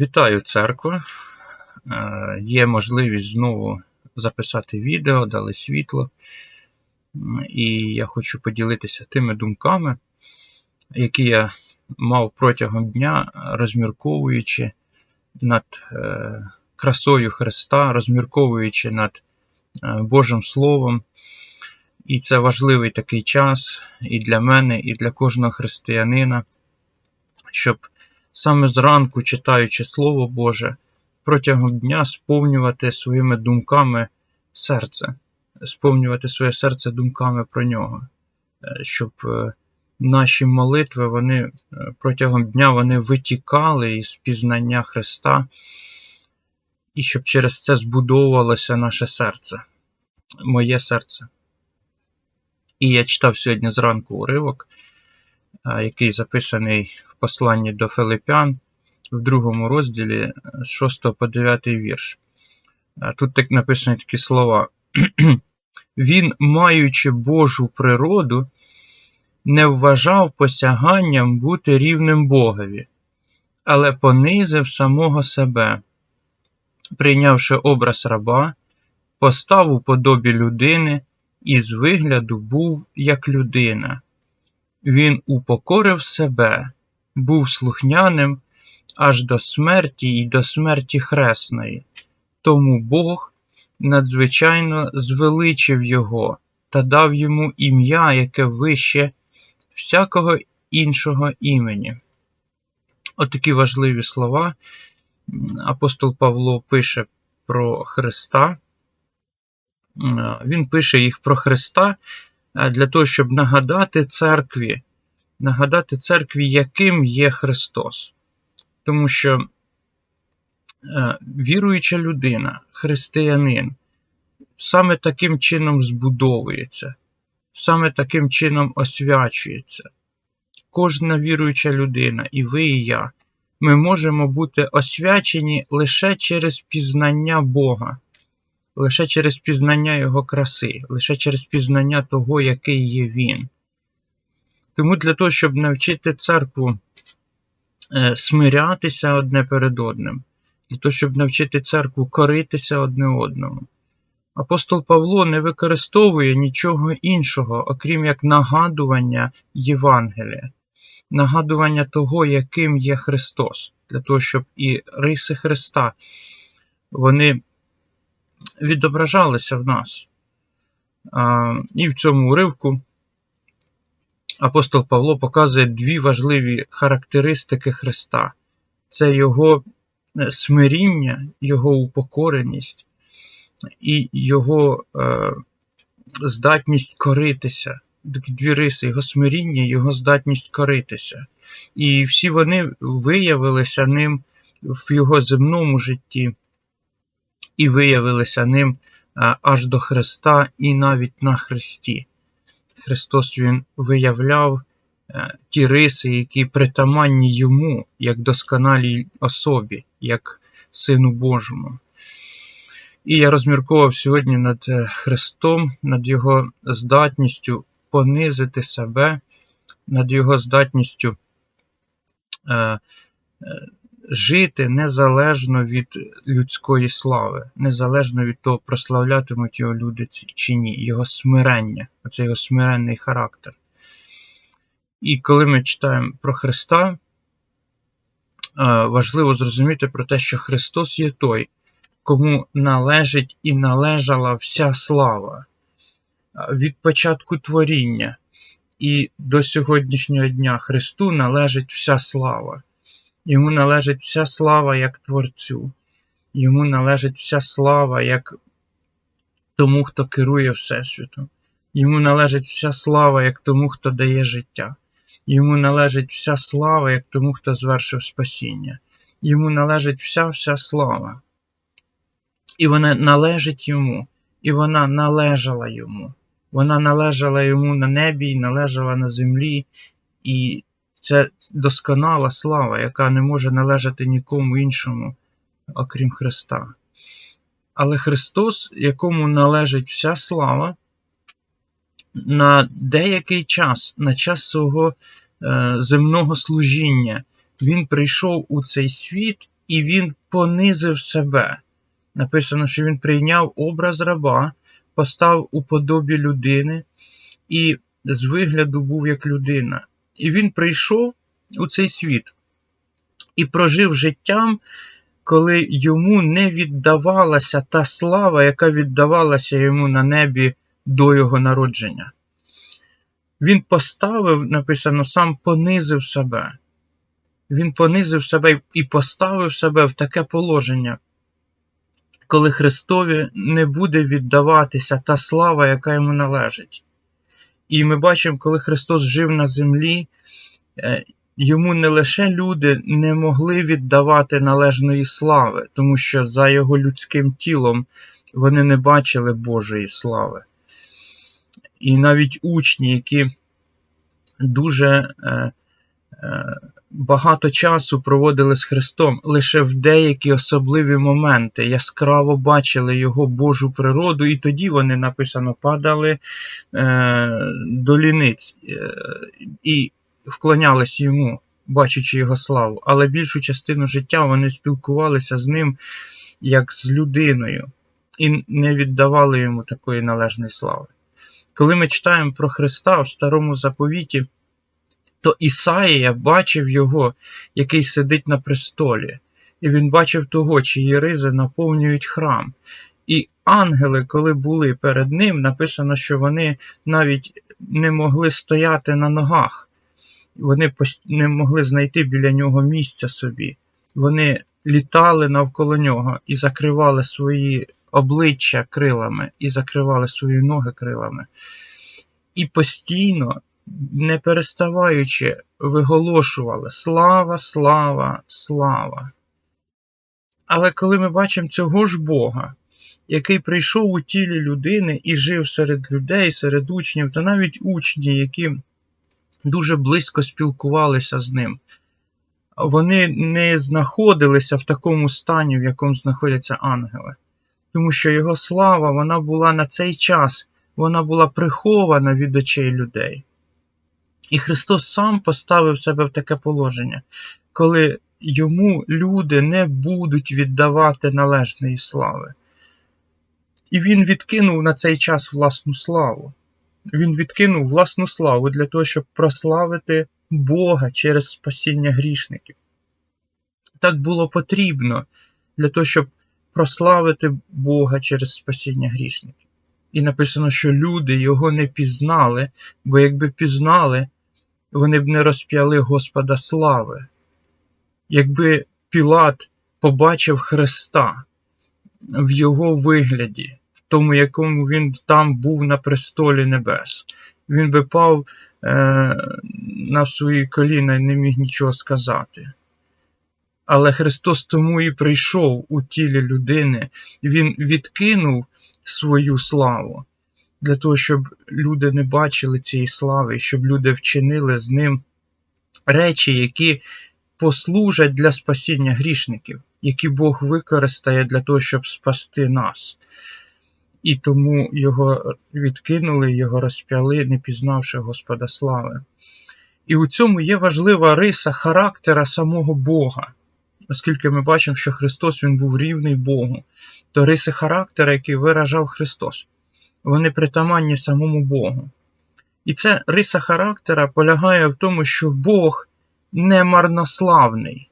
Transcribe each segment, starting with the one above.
Вітаю церква. Е, Є можливість знову записати відео, дали світло. І я хочу поділитися тими думками, які я мав протягом дня, розмірковуючи над е, красою Христа, розмірковуючи над е, Божим Словом. І це важливий такий час і для мене, і для кожного християнина, щоб саме зранку, читаючи Слово Боже, протягом дня сповнювати своїми думками серце, сповнювати своє серце думками про нього, Е, щоб е, наші молитви вони е, протягом дня вони витікали із пізнання Христа, і щоб через це збудовувалося наше серце, моє серце. І я читав сьогодні зранку уривок, який записаний в посланні до Филипян в другому розділі е, з 6 по 9 вірш. Е, Тут так написані такі слова. Він, маючи Божу природу, не вважав посяганням бути рівним Богові, але понизив самого себе, прийнявши образ раба, постав у подобі людини і з вигляду був як людина. Він упокорив себе, був слухняним аж до смерті і до смерті хресної. Тому Бог надзвичайно звеличив його та дав йому ім'я, яке вище всякого іншого імені. Отакі важливі слова. Апостол Павло пише про Христа. Він пише їх про Христа е, для того, щоб нагадати церкві, нагадати церкві, яким є Христос. Тому що е, віруюча людина, християнин, саме таким чином збудовується, саме таким чином освячується. Кожна віруюча людина, і ви, і я, ми можемо бути освячені лише через пізнання Бога, лише через пізнання Його краси, лише через пізнання того, який є Він. Тому для того, щоб навчити церкву е, смирятися одне перед одним, для того, щоб навчити церкву коритися одне одному. Апостол Павло не використовує нічого іншого, окрім як нагадування Євангелія, нагадування того, яким є Христос, для того, щоб і риси Христа вони відображалися в нас. І в цьому уривку апостол Павло показує дві важливі характеристики Христа: це Його е, смиріння, Його упокореність і Його е, здатність коритися. Дві риси, його смиріння, його здатність коритися. І всі вони виявилися ним в його земному житті, і виявилися ним е, аж до Христа, і навіть на Христі. Христос Він виявляв е, ті риси, які притаманні йому, як досконалій особі, як Сину Божому. І я розмірковував сьогодні над е, Христом, над Його здатністю понизити себе, над Його здатністю жити незалежно від людської слави, незалежно від того, прославлятимуть його люди чи ні, його смирення, оце його смиренний характер. І коли ми читаємо про Христа, е, важливо зрозуміти про те, що Христос є той, кому належить і належала вся слава від початку творіння і до сьогоднішнього дня Христу належить вся слава. Йому належить вся слава як Творцю, йому належить вся слава як тому, хто керує Всесвітом. Йому належить вся слава як тому, хто дає життя. Йому належить вся слава як тому, хто звершив спасіння. Йому належить вся вся слава. І вона належить йому, і вона належала йому. Вона належала йому на небі, і належала на землі, і це досконала слава, яка не може належати нікому іншому, окрім Христа. Але Христос, якому належить вся слава, на деякий час, на час свого е, земного служіння, Він прийшов у цей світ і він понизив себе. Написано, що він прийняв образ раба, постав у подобі людини і з вигляду був як людина. І він прийшов у цей світ і прожив життям, коли йому не віддавалася та слава, яка віддавалася йому на небі до його народження. Він поставив, написано, сам понизив себе. Він понизив себе і поставив себе в таке положення, коли Христові не буде віддаватися та слава, яка йому належить. І ми бачимо, коли Христос жив на землі, е, йому не лише люди не могли віддавати належної слави, тому що за його людським тілом вони не бачили Божої слави. І навіть учні, які дуже е, е, багато часу проводили з Христом, лише в деякі особливі моменти яскраво бачили Його Божу природу, і тоді вони написано падали е, до ліниць е, і вклонялись йому, бачачи його славу. Але більшу частину життя вони спілкувалися з ним як з людиною і не віддавали йому такої належної слави. Коли ми читаємо про Христа в Старому Заповіті, то Ісаїя бачив його, який сидить на престолі, і він бачив того, чиї ризи наповнюють храм. І ангели, коли були перед ним, написано, що вони навіть не могли стояти на ногах, вони не могли знайти біля нього місця собі. Вони літали навколо нього і закривали свої обличчя крилами, і закривали свої ноги крилами. І постійно не переставаючи, виголошували слава, слава, слава. Але коли ми бачимо цього ж Бога, який прийшов у тілі людини і жив серед людей, серед учнів, та навіть учні, які дуже близько спілкувалися з ним, вони не знаходилися в такому стані, в якому знаходяться ангели. Тому що його слава вона була на цей час, вона була прихована від очей людей. І Христос сам поставив себе в таке положення, коли йому люди не будуть віддавати належної слави. І він відкинув на цей час власну славу. Він відкинув власну славу для того, щоб прославити Бога через спасіння грішників. Так було потрібно для того, щоб прославити Бога через спасіння грішників. І написано, що люди його не пізнали, бо якби пізнали, вони б не розп'яли Господа слави. Якби Пілат побачив Христа в його вигляді, в тому, якому він там був на престолі небес, він би пав е, на свої коліна і не міг нічого сказати. Але Христос тому і прийшов у тілі людини, Він відкинув свою славу для того, щоб люди не бачили цієї слави, щоб люди вчинили з ним речі, які послужать для спасіння грішників, які Бог використає для того, щоб спасти нас. І тому його відкинули, його розп'яли, не пізнавши Господа слави. І у цьому є важлива риса характера самого Бога. Оскільки ми бачимо, що Христос Він був рівний Богу, то риси характера, які виражав Христос вони притаманні самому Богу. І ця риса характера полягає в тому, що Бог не марнославний.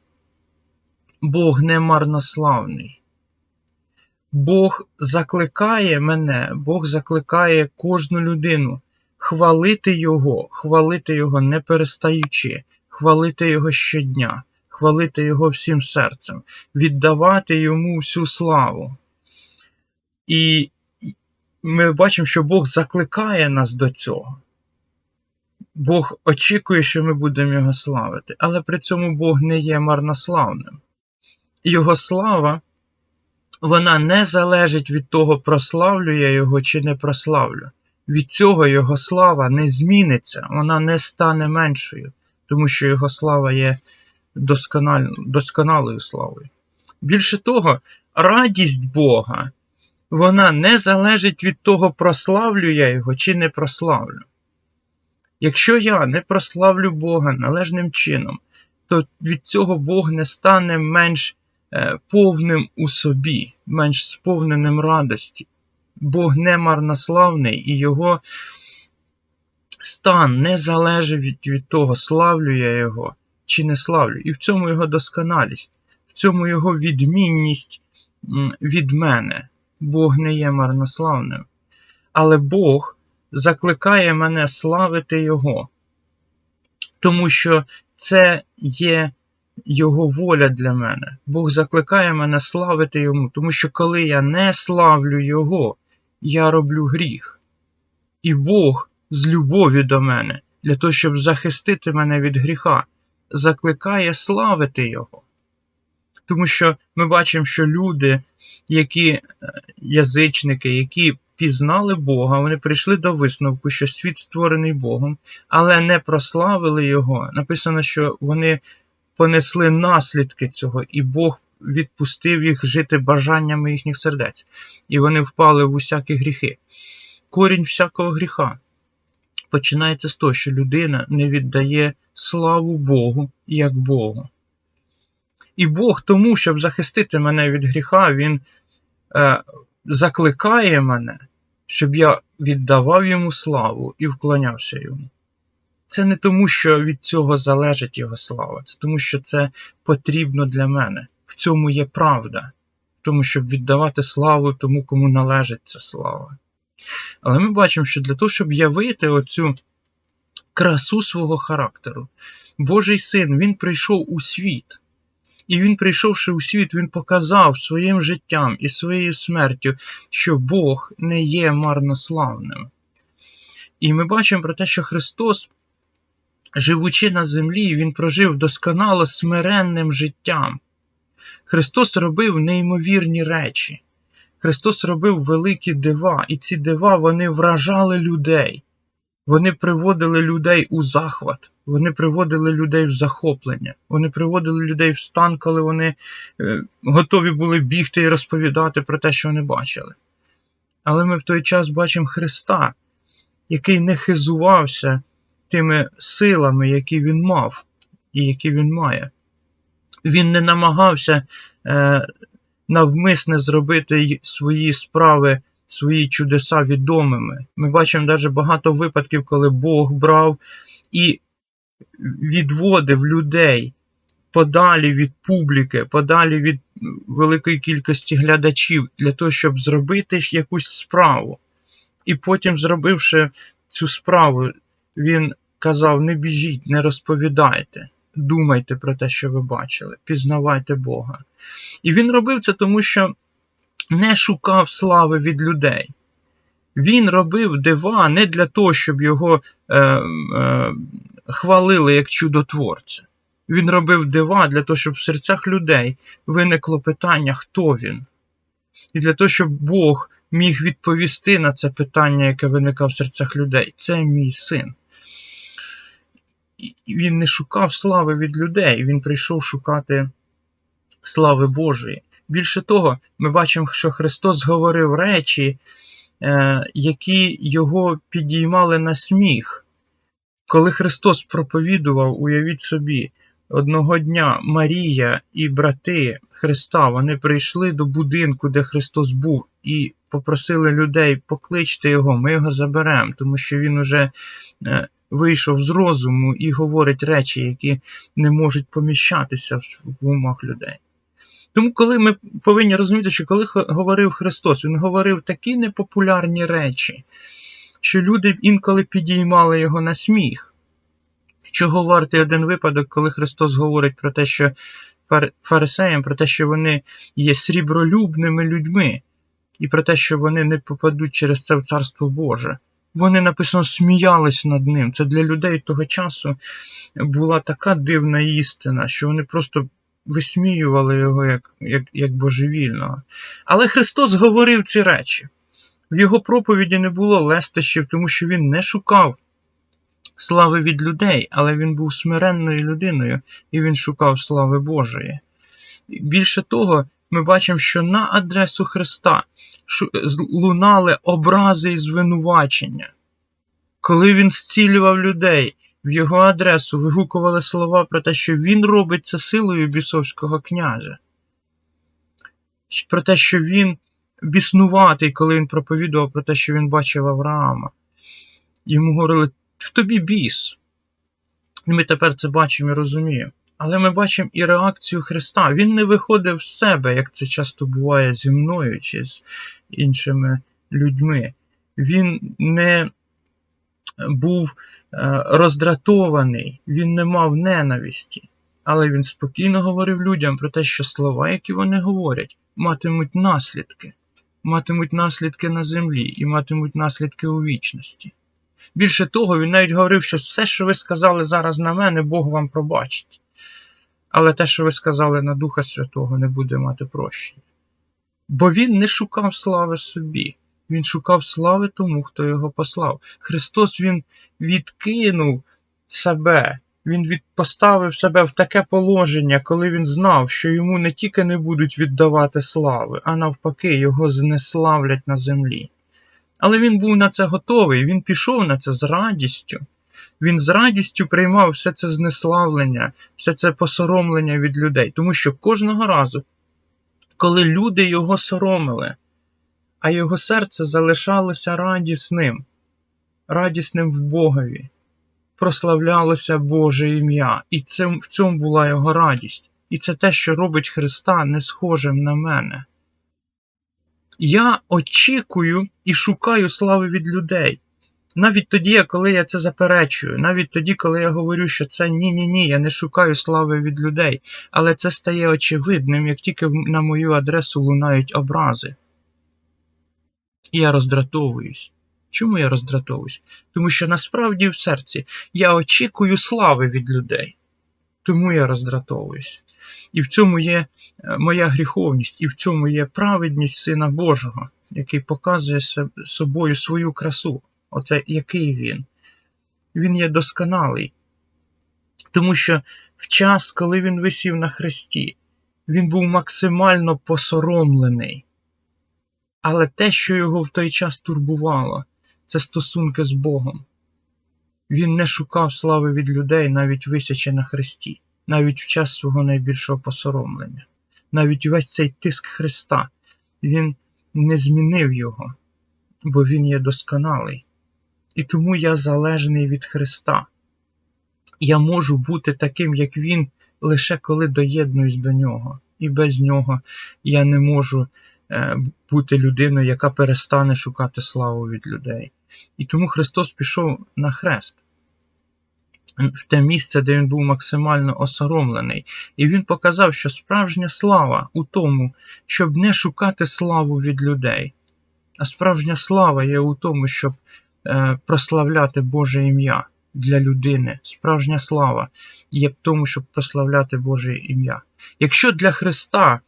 Бог не марнославний. Бог закликає мене, Бог закликає кожну людину хвалити Його, хвалити Його не перестаючи, хвалити Його щодня, хвалити Його всім серцем, віддавати Йому всю славу. І ми бачимо, що Бог закликає нас до цього. Бог очікує, що ми будемо Його славити, але при цьому Бог не є марнославним. Його слава, вона не залежить від того, прославлю я Його чи не прославлю. Від цього Його слава не зміниться, вона не стане меншою, тому що Його слава є досконал... досконалою славою. Більше того, радість Бога вона не залежить від того, прославлю я його чи не прославлю. Якщо я не прославлю Бога належним чином, то від цього Бог не стане менш е, повним у собі, менш сповненим радості. Бог не марнославний і його стан не залежить від того, славлю я його чи не славлю. І в цьому його досконалість, в цьому його відмінність від мене. Бог не є марнославним. Але Бог закликає мене славити Його, тому що це є Його воля для мене. Бог закликає мене славити Йому, тому що коли я не славлю Його, я роблю гріх. І Бог з любові до мене, для того, щоб захистити мене від гріха, закликає славити Його. Тому що ми бачимо, що люди, які е, язичники, які пізнали Бога, вони прийшли до висновку, що світ створений Богом, але не прославили Його. Написано, що вони понесли наслідки цього, і Бог відпустив їх жити бажаннями їхніх сердець, і вони впали в усякі гріхи. Корінь всякого гріха починається з того, що людина не віддає славу Богу як Богу. І Бог тому, щоб захистити мене від гріха, Він е, закликає мене, щоб я віддавав йому славу і вклонявся йому. Це не тому, що від цього залежить його слава, це тому, що це потрібно для мене. В цьому є правда, тому щоб віддавати славу тому, кому належить ця слава. Але ми бачимо, що для того, щоб явити оцю красу свого характеру, Божий син, він прийшов у світ. І він, прийшовши у світ, він показав своїм життям і своєю смертю, що Бог не є марнославним. І ми бачимо про те, що Христос, живучи на землі, Він прожив досконало смиренним життям. Христос робив неймовірні речі. Христос робив великі дива, і ці дива вони вражали людей. Вони приводили людей у захват, вони приводили людей в захоплення, вони приводили людей в стан, коли вони е, готові були бігти і розповідати про те, що вони бачили. Але ми в той час бачимо Христа, який не хизувався тими силами, які він мав і які він має. Він не намагався е, навмисне зробити свої справи свої чудеса відомими. Ми бачимо навіть багато випадків, коли Бог брав і відводив людей подалі від публіки, подалі від великої кількості глядачів, для того, щоб зробити якусь справу. І потім, зробивши цю справу, він казав: не біжіть, не розповідайте. Думайте про те, що ви бачили, пізнавайте Бога. І він робив це тому, що не шукав слави від людей. Він робив дива не для того, щоб його е, е, хвалили як чудотворця. Він робив дива для того, щоб в серцях людей виникло питання, хто він. І для того, щоб Бог міг відповісти на це питання, яке виникало в серцях людей. Це мій син. Він не шукав слави від людей, він прийшов шукати слави Божої. Більше того, ми бачимо, що Христос говорив речі, е, які його підіймали на сміх. Коли Христос проповідував, уявіть собі, одного дня Марія і брати Христа вони прийшли до будинку, де Христос був, і попросили людей покличте його, ми його заберемо, тому що він уже е, вийшов з розуму і говорить речі, які не можуть поміщатися в умах людей. Тому, коли ми повинні розуміти, що коли говорив Христос, Він говорив такі непопулярні речі, що люди інколи підіймали його на сміх. Чого вартий один випадок, коли Христос говорить про те, що фарисеям, про те, що вони є срібролюбними людьми, і про те, що вони не попадуть через це в Царство Боже. Вони написано сміялись над ним. Це для людей того часу була така дивна істина, що вони просто висміювали його як, як, як божевільного. Але Христос говорив ці речі. В його проповіді не було лестощів, тому що він не шукав слави від людей, але він був смиренною людиною і він шукав слави Божої. Більше того, ми бачимо, що на адресу Христа лунали образи і звинувачення. Коли він зцілював людей, в його адресу вигукували слова про те, що він робить це силою бісовського князя, про те, що він біснуватий, коли він проповідував про те, що він бачив Авраама. Йому говорили, в тобі біс. І ми тепер це бачимо і розуміємо. Але ми бачимо і реакцію Христа. Він не виходив з себе, як це часто буває зі мною чи з іншими людьми. Він не був е, роздратований, він не мав ненависті. Але він спокійно говорив людям про те, що слова, які вони говорять, матимуть наслідки, матимуть наслідки на землі і матимуть наслідки у вічності. Більше того, він навіть говорив, що все, що ви сказали зараз на мене, Бог вам пробачить. Але те, що ви сказали на Духа Святого, не буде мати прощення. Бо він не шукав слави собі, він шукав слави тому, хто його послав. Христос Він відкинув себе, Він поставив себе в таке положення, коли він знав, що йому не тільки не будуть віддавати слави, а навпаки, його знеславлять на землі. Але він був на це готовий, він пішов на це з радістю. Він з радістю приймав все це знеславлення, все це посоромлення від людей, тому що кожного разу, коли люди його соромили, а його серце залишалося радісним, радісним в Богові, прославлялося Боже ім'я, і це, в цьому була його радість. І це те, що робить Христа не схожим на мене. Я очікую і шукаю слави від людей. Навіть тоді, коли я це заперечую, навіть тоді, коли я говорю, що це ні-ні ні, я не шукаю слави від людей, але це стає очевидним, як тільки на мою адресу лунають образи. І я роздратовуюсь. Чому я роздратовуюсь? Тому що насправді в серці я очікую слави від людей. Тому я роздратовуюсь. І в цьому є е, моя гріховність, і в цьому є праведність Сина Божого, який показує собою свою красу. Оце який він? Він є досконалий. Тому що в час, коли він висів на хресті, він був максимально посоромлений. Але те, що його в той час турбувало, це стосунки з Богом. Він не шукав слави від людей, навіть висячи на хресті, навіть в час свого найбільшого посоромлення. Навіть весь цей тиск Христа, він не змінив його, бо Він є досконалий. І тому я залежний від Христа. Я можу бути таким, як Він, лише коли доєднуюсь до нього. І без нього я не можу е, бути людиною, яка перестане шукати славу від людей. І тому Христос пішов на хрест, в те місце, де він був максимально осоромлений. І він показав, що справжня слава у тому, щоб не шукати славу від людей. А справжня слава є у тому, щоб прославляти Боже ім'я для людини. Справжня слава є в тому, щоб прославляти Боже ім'я. Якщо для Христа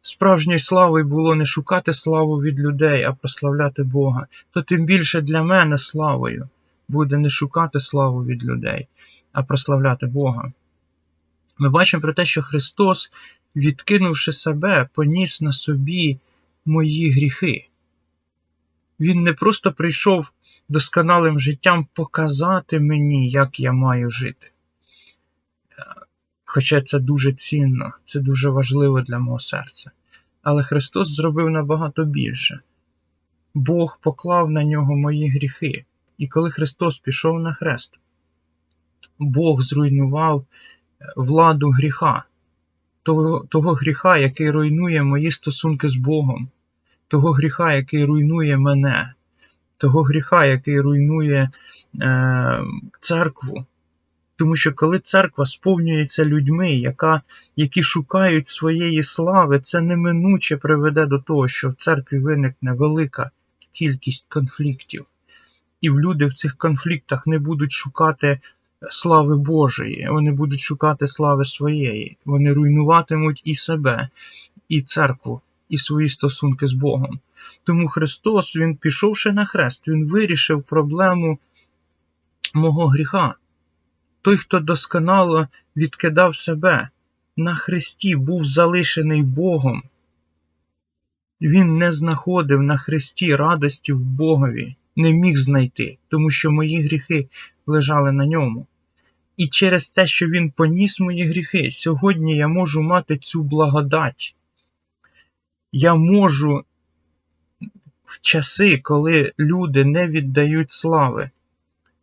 справжньою славою було не шукати славу від людей, а прославляти Бога, то тим більше для мене славою буде не шукати славу від людей, а прославляти Бога. Ми бачимо про те, що Христос, відкинувши себе, поніс на собі мої гріхи. Він не просто прийшов досконалим життям показати мені, як я маю жити. Хоча це дуже цінно, це дуже важливо для мого серця. Але Христос зробив набагато більше. Бог поклав на нього мої гріхи. І коли Христос пішов на хрест, Бог зруйнував владу гріха, того, того гріха, який руйнує мої стосунки з Богом, того гріха, який руйнує мене, того гріха, який руйнує е, церкву. Тому що коли церква сповнюється людьми, яка, які шукають своєї слави, це неминуче приведе до того, що в церкві виникне велика кількість конфліктів. І в люди в цих конфліктах не будуть шукати слави Божої, вони будуть шукати слави своєї. Вони руйнуватимуть і себе, і церкву, і свої стосунки з Богом. Тому Христос, Він пішовши на хрест, Він вирішив проблему мого гріха. Той, хто досконало відкидав себе на Христі, був залишений Богом. Він не знаходив на Христі радості в Богові, не міг знайти, тому що мої гріхи лежали на ньому. І через те, що Він поніс мої гріхи, сьогодні я можу мати цю благодать. Я можу в часи, коли люди не віддають слави,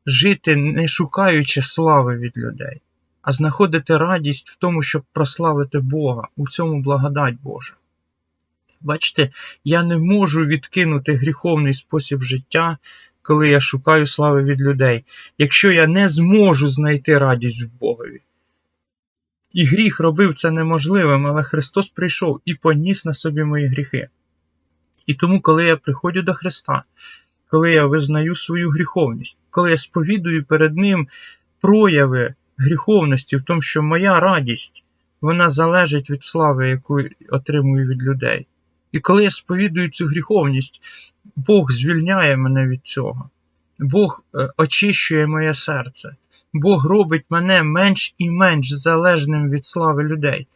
жити не шукаючи слави від людей, а знаходити радість в тому, щоб прославити Бога, у цьому благодать Божа. Бачите, я не можу відкинути гріховний спосіб життя, коли я шукаю слави від людей, якщо я не зможу знайти радість в Богові. І гріх робив це неможливим, але Христос прийшов і поніс на собі мої гріхи. І тому, коли я приходжу до Христа, коли я визнаю свою гріховність, коли я сповідую перед Ним прояви гріховності в тому, що моя радість вона залежить від слави, яку отримую від людей. І коли я сповідую цю гріховність, Бог звільняє мене від цього. Бог е, очищує моє серце. Бог робить мене менш і менш залежним від слави людей.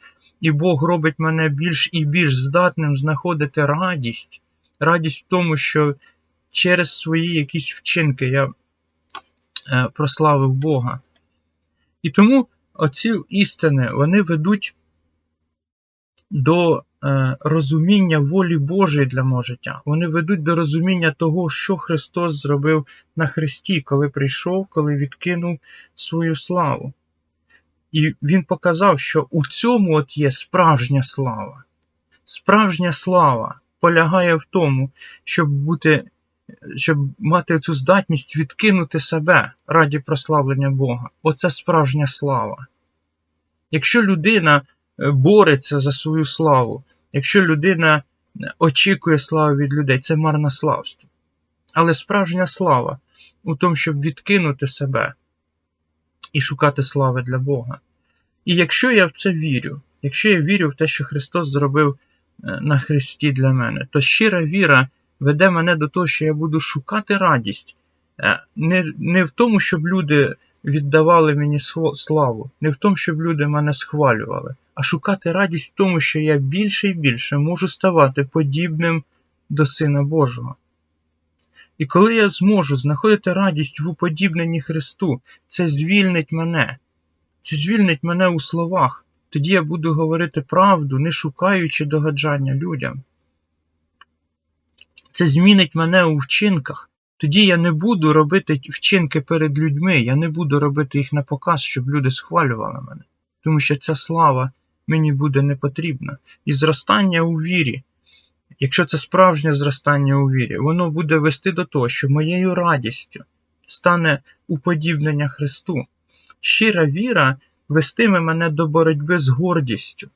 І Бог робить мене більш і більш здатним знаходити радість, радість в тому, що через свої якісь вчинки я е, прославив Бога. І тому оці істини вони ведуть до розуміння волі Божої для мого життя. Вони ведуть до розуміння того, що Христос зробив на Христі, коли прийшов, коли відкинув свою славу. І Він показав, що у цьому от є справжня слава. Справжня слава полягає в тому, щоб бути, щоб мати цю здатність відкинути себе раді прославлення Бога. Оце справжня слава. Якщо людина е, бореться за свою славу, якщо людина очікує слави від людей, це марнославство. Але справжня слава у тому, щоб відкинути себе і шукати слави для Бога. І якщо я в це вірю, якщо я вірю в те, що Христос зробив е, на Христі для мене, то щира віра веде мене до того, що я буду шукати радість е, не, не в тому, щоб люди віддавали мені славу, не в тому, щоб люди мене схвалювали, а шукати радість в тому, що я більше і більше можу ставати подібним до Сина Божого. І коли я зможу знаходити радість в уподібненні Христу, це звільнить мене, це звільнить мене у словах. Тоді я буду говорити правду, не шукаючи догаджання людям. Це змінить мене у вчинках. Тоді я не буду робити вчинки перед людьми, я не буду робити їх на показ, щоб люди схвалювали мене. Тому що ця слава мені буде не потрібна. І зростання у вірі, якщо це справжнє зростання у вірі, воно буде вести до того, що моєю радістю стане уподібнення Христу. Щира віра вестиме мене до боротьби з гордістю.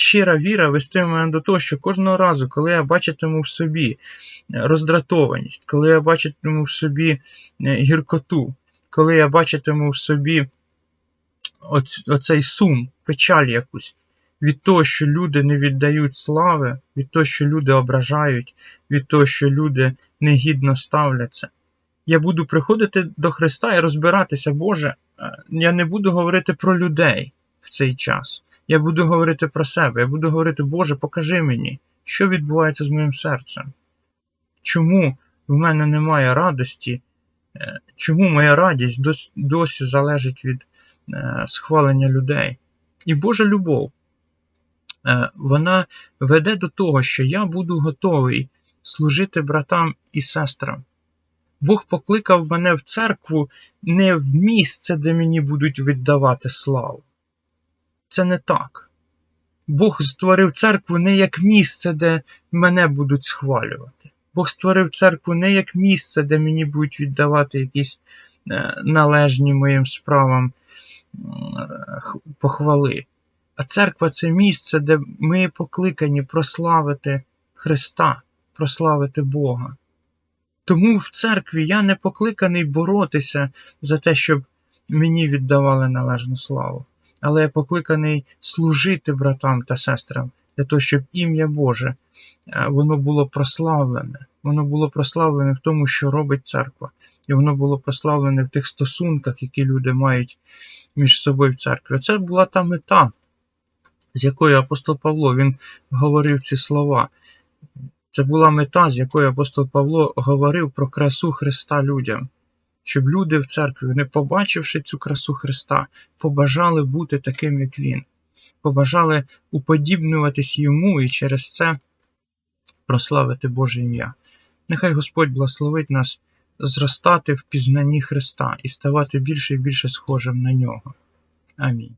Щира віра вестиме мене до того, що кожного разу, коли я бачитиму в собі роздратованість, коли я бачитиму в собі е, гіркоту, коли я бачитиму в собі оцей сум, печаль якусь, від того, що люди не віддають слави, від того, що люди ображають, від того, що люди негідно ставляться. Я буду приходити до Христа і розбиратися, Боже, е, я не буду говорити про людей в цей час. Я буду говорити про себе. Я буду говорити, Боже, покажи мені, що відбувається з моїм серцем. Чому в мене немає радості? Е, чому моя радість досі залежить від е, схвалення людей? І Божа любов, е, вона веде до того, що я буду готовий служити братам і сестрам. Бог покликав мене в церкву не в місце, де мені будуть віддавати славу. Це не так. Бог створив церкву не як місце, де мене будуть схвалювати. Бог створив церкву не як місце, де мені будуть віддавати якісь е, належні моїм справам похвали. А церква це місце, де ми покликані прославити Христа, прославити Бога. Тому в церкві я не покликаний боротися за те, щоб мені віддавали належну славу, але я покликаний служити братам та сестрам для того, щоб ім'я Боже е, воно було прославлене. Воно було прославлене в тому, що робить церква, і воно було прославлене в тих стосунках, які люди мають між собою в церкві. Це була та мета, з якою апостол Павло він говорив ці слова. Це була мета, з якою апостол Павло говорив про красу Христа людям, щоб люди в церкві, не побачивши цю красу Христа, побажали бути таким, як Він, побажали уподібнюватись йому і через це прославити Боже ім'я. Нехай Господь благословить нас зростати в пізнанні Христа і ставати більше і більше схожим на нього. Амінь.